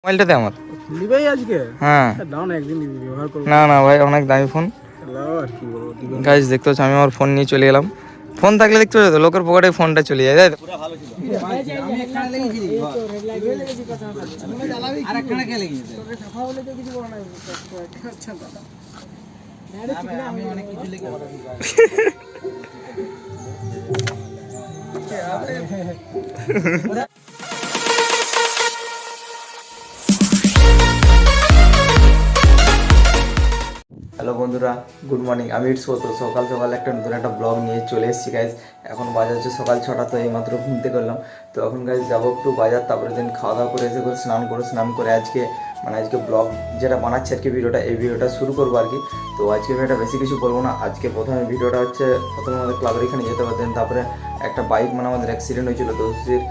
মোবাইলটাতে আমার। নিবেই আজকে? হ্যাঁ। দাও না একদিন ব্যবহার করব। না না ভাই অনেক দামি ফোন। গাইজ দেখতে পাচ্ছ আমি আমার ফোন নিয়ে চলে গেলাম ফোন থাকলে দেখতে পাচ্ছ তো লোকের পকেটে ফোনটা চলে যায় তাই তো? হ্যালো বন্ধুরা গুড মর্নিং আমি ইটস তো সকাল সকাল একটা নতুন একটা ব্লগ নিয়ে চলে এসেছি গাইজ এখন বাজার হচ্ছে সকাল ছটা, তো এই মাত্র ঘুমতে করলাম তো এখন গাইজ যাব একটু বাজার তারপরে দিন খাওয়া দাওয়া করে এসে করে স্নান করে স্নান করে আজকে মানে আজকে ব্লগ যেটা বানাচ্ছি আর কি ভিডিওটা এই ভিডিওটা শুরু করব আর কি। তো আজকে আমি ভিডিওটা বেশি কিছু বলব না। আজকে প্রথমে ভিডিওটা হচ্ছে, প্রথমে আমাদের ক্লাবের এখানে যেতে পারতেন তারপরে একটা বাইক মানে আমাদের অ্যাক্সিডেন্ট হয়েছিল দোষীর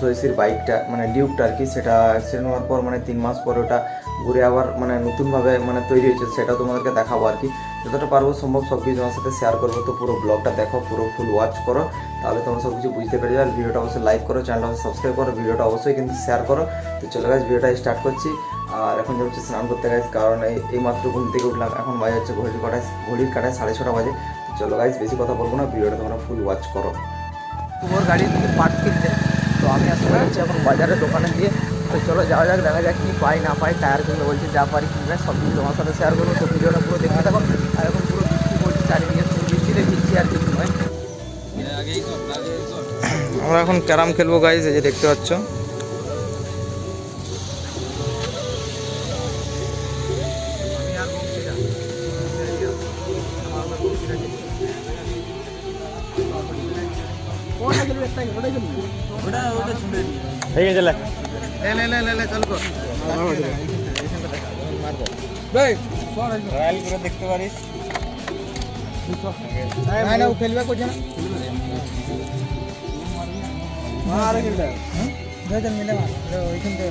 দোষীর বাইকটা মানে ডিউকটা আর কি, সেটা অ্যাক্সিডেন্ট হওয়ার পর মানে তিন মাস পর ওটা ঘুরে আবার মানে নতুনভাবে মানে তৈরি হয়েছে সেটা তোমাদেরকে দেখাবো আর কি। যতটা পারব সম্ভব সব কিছু তোমার সাথে শেয়ার করব, তো পুরো ব্লগটা দেখো, পুরো ফুল ওয়াচ করো, তাহলে তোমরা সব কিছু বুঝতে পেরে যাবে। ভিডিওটা অবশ্যই লাইক করো চ্যানেলটা অবশ্যই সাবস্ক্রাইব করো, ভিডিওটা অবশ্যই কিন্তু শেয়ার করো। তো চলে গেছে ভিডিওটা স্টার্ট করছি। আর এখন যাচ্ছি স্নান করতে গেছে কারণ এই এই মাত্র ঘুম থেকে উঠলাম, এখন বাজে হচ্ছে ঘড়ির কাটায় ঘড়ির কাটায় সাড়ে ছটা বাজে। চলো গাইজ বেশি কথা বলব না, ভিডিওটা তোমরা ফুল ওয়াচ করো। তোমার গাড়ি পার্ট কিনতে তো আমি আসতে পারছি এখন বাজারে দোকানে দিয়ে তো চলো যাওয়া যাক দেখা যাক কি পাই না পাই টায়ার কিনতে বলছি যা পারি কিনবে সব কিছু তোমার সাথে শেয়ার করব। তো ভিডিওটা পুরো দেখতে থাকো। আর এখন পুরো বৃষ্টি পড়ছে চারিদিকে বৃষ্টিতে ভিজছি আর কিছু নয়। আমরা এখন ক্যারাম খেলব গাইজ এই যে দেখতে পাচ্ছ। ঠিক আছে লে। রয়্যাল করে। দেখতে পারিস। না না ও খেলবে কোথায় না মার খেলবে দুজন মিলে মার ওইখান থেকে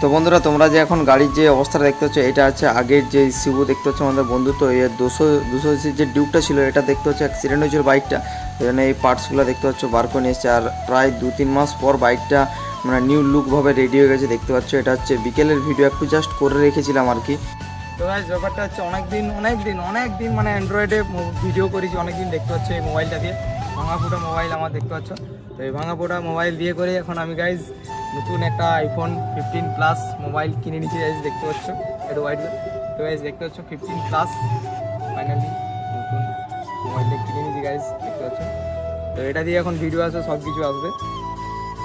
তো বন্ধুরা, তোমরা যে এখন গাড়ির যে অবস্থা দেখতে পাচ্ছ, এটা আছে আগের যে শিবু দেখতে পাচ্ছ আমাদের বন্ধু, তো এর দুশো দুশো যে ডিউকটা ছিল, এটা দেখতে হচ্ছে অ্যাক্সিডেন্ট হয়েছিল বাইকটা। জন্য এই পার্টসগুলো দেখতে পাচ্ছ, বার করে নিয়ে এসছে, আর প্রায় দু তিন মাস পর বাইকটা মানে নিউ লুকভাবে রেডি হয়ে গেছে, দেখতে পাচ্ছ। এটা হচ্ছে বিকেলের ভিডিও একটু জাস্ট করে রেখেছিলাম আর কি। তো গাইজ ব্যাপারটা হচ্ছে অনেক দিন অনেক দিন অনেক দিন মানে অ্যান্ড্রয়েডে ভিডিও করেছি অনেক দিন দেখতে পাচ্ছ এই মোবাইলটা দিয়ে। ভাঙা ফোটা মোবাইল আমার দেখতে পাচ্ছ। তো এই ভাঙা ফোটা মোবাইল দিয়ে করে এখন আমি গাইজ নতুন একটা আইফোন ফিফটিন প্লাস মোবাইল কিনে নিচ্ছি গাইজ দেখতে পাচ্ছ? এটা হোয়াইট তো গাইজ দেখতে পাচ্ছ ফিফটিন প্লাস ফাইনালি নতুন মোবাইলটা কিনে নিচ্ছি গাইজ দেখতে পাচ্ছ? তো এটা দিয়ে এখন ভিডিও আসবে সব কিছু আসবে।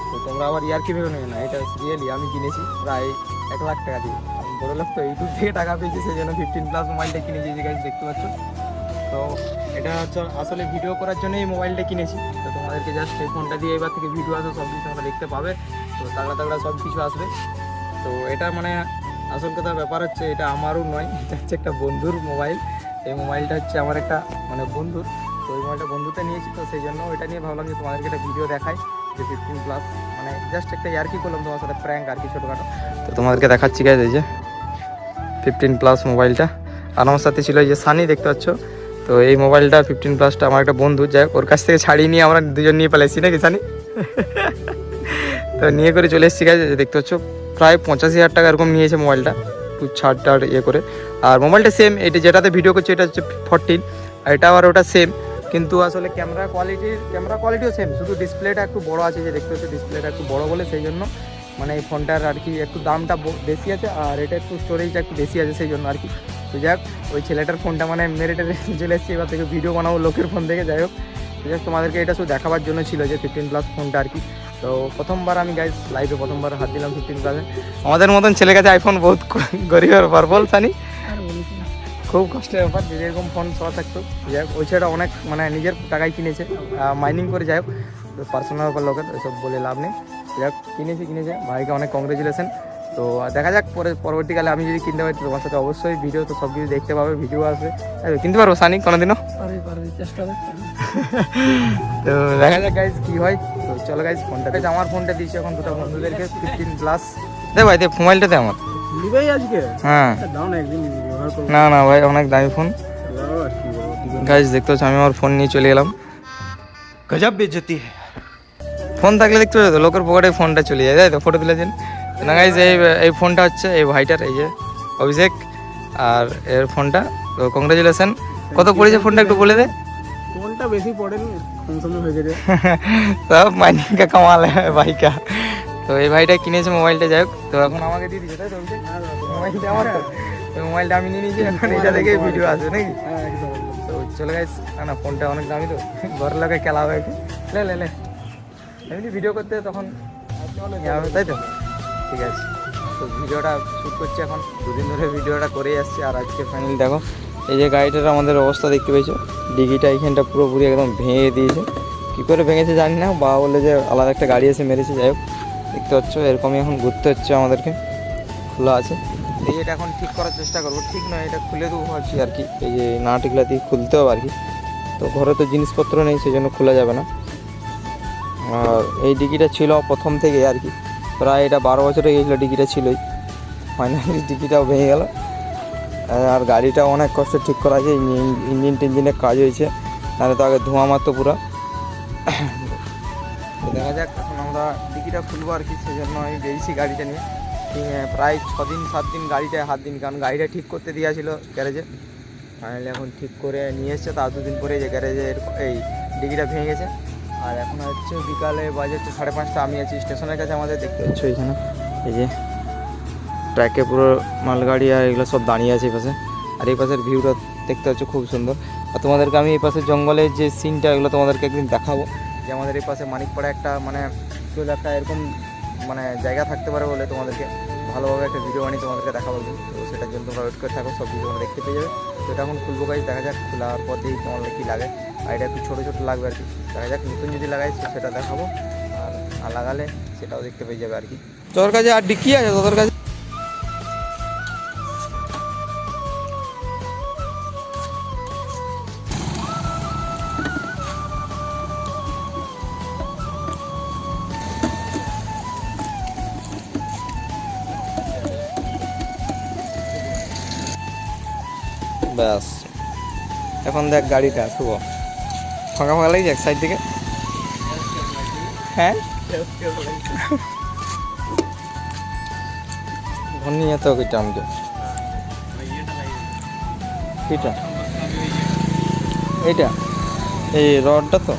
তো তোমরা আবার ইয়ার কি ভেবে নেবে না, এটা রিয়েলি আমি কিনেছি, প্রায় এক লাখ টাকা দিয়ে। বড় লোক তো ইউটিউব থেকে টাকা পেয়েছি, সেই জন্য ফিফটিন প্লাস মোবাইলটা কিনেছি যে গাইজ দেখতে পাচ্ছ। তো এটা হচ্ছে আসলে ভিডিও করার জন্য এই মোবাইলটা কিনেছি। তো তোমাদেরকে জাস্ট এই ফোনটা দিয়ে এবার থেকে ভিডিও আসবে, সব কিছু তোমরা দেখতে পাবে। তো তাগড়া তাগড়া সব কিছু আসবে। তো এটা মানে আসল কথা ব্যাপার হচ্ছে, এটা আমারও নয়, এটা হচ্ছে একটা বন্ধুর মোবাইল এই মোবাইলটা হচ্ছে আমার একটা মানে বন্ধুর। তো ওই মোবাইলটা বন্ধুতে নিয়েছি, তো সেই জন্য ওইটা নিয়ে ভাবলাম যে তোমাদেরকে একটা ভিডিও দেখাই, যে ফিফটিন প্লাস মানে জাস্ট একটা ইয়ার্কি করলাম তোমার সাথে প্র্যাঙ্ক আর কি ছোটোখাটো। তো তোমাদেরকে দেখাচ্ছি গাইজ এই যে। ফিফটিন প্লাস মোবাইলটা। আর আমার সাথে ছিল যে সানি, দেখতে পাচ্ছ? তো এই মোবাইলটা ফিফটিন প্লাসটা আমার একটা বন্ধু। যাই ওর কাছ থেকে ছাড়িয়ে নিয়ে আমরা দুজন নিয়ে পালাইছি, নাকি সানি? তো নিয়ে করে চলে এসেছি গাইজ দেখতে পাচ্ছ, প্রায় পঁচাশি হাজার টাকা এরকম নিয়েছে মোবাইলটা। ছাড় টাড় ইয়ে করে। আর মোবাইলটা সেম এটা যেটাতে ভিডিও করছে, এটা হচ্ছে ফোরটিন আর এটা আর ওটা সেম কিন্তু আসলে ক্যামেরা কোয়ালিটির ক্যামেরা কোয়ালিটিও সেম শুধু ডিসপ্লেটা একটু বড় আছে যে দেখতে হচ্ছে ডিসপ্লেটা একটু বড় বলে সেই জন্য মানে এই ফোনটার আর কি একটু দামটা বেশি আছে আর এটা একটু স্টোরেজটা একটু বেশি আছে সেই জন্য আর কি। তো যাই ওই ছেলেটার ফোনটা মানে মেরে টেরে চলে এসেছি এবার থেকে ভিডিও বানাবো লোকের ফোন থেকে যাই হোক। হোক, তোমাদেরকে এটা শুধু দেখাবার জন্য ছিল যে ফিফটিন প্লাস ফোনটা আর কি। তো প্রথমবার আমি গাইজ লাইভে প্রথমবার হাত দিলাম ফিফটিন প্লাসে আমাদের মতন ছেলে কাছে আইফোন বহুত গরিবের ব্যাপার বল সানি? খুব কষ্টের ব্যাপার যদি এরকম ফোন সবার থাকতো। যাই হোক ওই ছেলেটা অনেক মানে নিজের টাকায় কিনেছে মাইনিং করে যাই হোক। পার্সোনাল ব্যাপার লোকের ওইসব বলে লাভ নেই। যাই হোক কিনেছে কিনেছে। ভাইকে অনেক কংগ্রেচুলেশন তো দেখা যাক পরে পরবর্তীকালে আমি যদি কিনতে পারি তো তোমার সাথে অবশ্যই ভিডিও তো সব কিছু দেখতে পাবে ভিডিও আসবে। কিনতে পারব সানি কোনোদিনও? তো দেখা যাক গাইজ কী হয়। তো চলো গাইজ ফোনটা আমার ফোনটা দিয়েছি এখন দুটো বন্ধুদেরকে ফিফটিন প্লাস দে ভাই দে মোবাইলটা দে আমার। আজকে? হ্যাঁ। না করব না না ভাই অনেক দামি ফোন গাইজ দেখতে পাচ্ছ আমি আমার ফোন নিয়ে চলে এলাম। গজব বেজতি ফোন থাকলে দেখতে পাবে লোকের পকেটে ফোনটা চলে যায় তাই তো? ফটো তুলেছেন না গাইজ এই এই ফোনটা হচ্ছে এই ভাইটার এই যে অভিষেক আর এর ফোনটা। তো কংগ্রাচুলেশন কত পড়েছে ফোনটা একটু বলে দে। ফোনটা বেশি পড়েনি হয়ে গেছে। সব মাইনিং কা কামাল ভাইকা। তো এই ভাইটা কিনেছে মোবাইলটা যাই হোক। তো এখন আমাকে দিয়ে দিচ্ছে তাই তো হ্যাঁ, মোবাইলটা আমার। মোবাইলটা আমি নিয়ে নিয়েছি এখন এটা থেকে ভিডিও আসবে নাকি? হ্যাঁ, তো চলে গাইস না না ফোনটা অনেক দামি তো। ঘরের লাগে খেলা হবে লে লে লে। এমনি ভিডিও করতে তখন তাই তো? ঠিক আছে। তো ভিডিওটা শ্যুট করছি এখন। দুদিন ধরে ভিডিওটা করেই আসছি। আর আজকে ফাইনাল দেখো। এই যে গাড়িটার আমাদের অবস্থা দেখতে পেয়েছ? ডিগিটা এইখানটা পুরোপুরি একদম ভেঙে দিয়েছে। কী করে ভেঙেছে জানি না। বা বলে যে আলাদা একটা গাড়ি এসে মেরেছে, যাই হোক। দেখতে পাচ্ছ, এরকমই এখন ঘুরতে হচ্ছে আমাদেরকে। খোলা আছে। এই এটা এখন ঠিক করার চেষ্টা করব। ঠিক নয়, এটা খুলে দেবো ভাবছি আর কি। এই যে না টিকলা দিয়ে খুলতে হবে আর কি। তো ঘরে তো জিনিসপত্র নেই, সেই জন্য খোলা যাবে না। এই ডিগিটা ছিল প্রথম থেকে আর কি। প্রায় এটা বারো বছর হয়ে গেছিল ডিগিটা ছিলই। ফাইনালি ডিগিটাও ভেঙে গেল। আর গাড়িটা অনেক কষ্ট ঠিক করা আছে, ইঞ্জিন টিঞ্জিনের কাজ হয়েছে। নাহলে তো আগে ধোঁয়া মারতো পুরো। দেখা যাক, এখন আমরা ডিগিটা খুলবো আর কি সেই জন্য আমি বেরিয়েছি গাড়িটা নিয়ে। প্রায় ছ দিন সাত দিন গাড়িটায় হাত দিন, কারণ গাড়িটা ঠিক করতে দিয়েছিল গ্যারেজে। ফাইনালি এখন ঠিক করে নিয়ে এসছে তার দুদিন পরে যে গ্যারেজের এই ডিগিটা ভেঙে গেছে। আর এখন হচ্ছে বিকালে বাজে হচ্ছে সাড়ে পাঁচটা, আমি আছি স্টেশনের কাছে, আমাদের দেখতে পাচ্ছ এখানে এই যে ট্র্যাকে পুরো মালগাড়ি আর এগুলো সব দাঁড়িয়ে আছে এই পাশে। আর এই পাশের ভিউটা দেখতে পাচ্ছ খুব সুন্দর। আর তোমাদেরকে আমি এই পাশে জঙ্গলের যে সিনটা এগুলো তোমাদেরকে একদিন দেখাবো। যে আমাদের এই পাশে মানিকপাড়া একটা মানে চল একটা এরকম মানে জায়গা থাকতে পারে বলে তোমাদেরকে ভালোভাবে একটা ভিডিও বানিয়ে তোমাদেরকে দেখাবো তো সেটার জন্য তোমরা ওয়েট করে থাকো, সব ভিডিও দেখতে পেয়ে যাবে। তো এটা এখন খুলবো গাছ দেখা যাক খোলার পর দিয়ে তোমার কী লাগে। আর এটা একটু ছোটো ছোটো লাগবে আর কি। দেখা যাক, নতুন যদি লাগাই সেটা দেখাবো। আর আর লাগালে সেটাও দেখতে পেয়ে যাবে আর কি। তোর কাছে আর ডিকি আছে? তোর কাছে ব্যাস। এখন দেখ গাড়িটা, শুভ। ফাঁকা ফাঁকা লাগছে এক সাইড থেকে। হ্যাঁ? ধনী এত কিটা আমাকে কিটা এইটা। এই রডটা তো?